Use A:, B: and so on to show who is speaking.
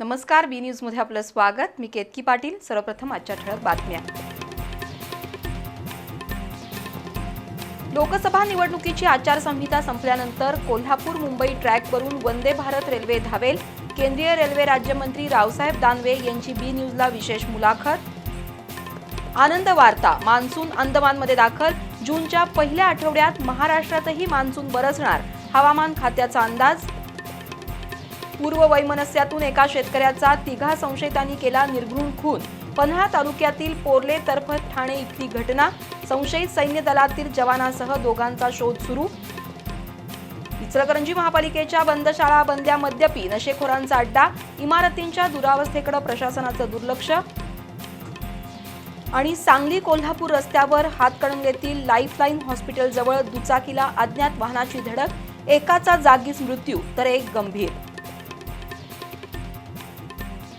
A: नमस्कार बी न्यूजमध्ये आपलं स्वागत. मी केतकी पाटील. सर्वप्रथम आजच्या ठळक बातम्या. लोकसभा निवडणुकीची आचारसंहिता संपल्यानंतर कोल्हापूर मुंबई ट्रॅकवरून वंदे भारत रेल्वे धावेल. केंद्रीय रेल्वे राज्यमंत्री रावसाहेब दानवे यांची बी न्यूजला विशेष मुलाखत. आनंद वार्ता मान्सून अंदमानमध्ये दाखल. जूनच्या पहिल्या आठवड्यात महाराष्ट्रातही मान्सून बरसणार. हवामान खात्याचा अंदाज. पूर्व वैमनस्यातून एका शेतकऱ्याचा तिघा संशयितांनी केला निर्घृण खून. पन्हाळा तालुक्यातील पोर्ले तर्फत ठाणे इथली घटना. संशयित सैन्य दलातील जवानासह दोघांचा शोध सुरू. इचलकरंजी महापालिकेच्या बंद शाळा बंद्या मद्यपी नशेखोरांचा अड्डा. इमारतींच्या दुरावस्थेकडे प्रशासनाचं दुर्लक्ष. आणि सांगली कोल्हापूर रस्त्यावर हातकणंगलेतील लाईफलाईन हॉस्पिटलजवळ दुचाकीला अज्ञात वाहनाची धडक. एकाचा जागीच मृत्यू तर एक गंभीर.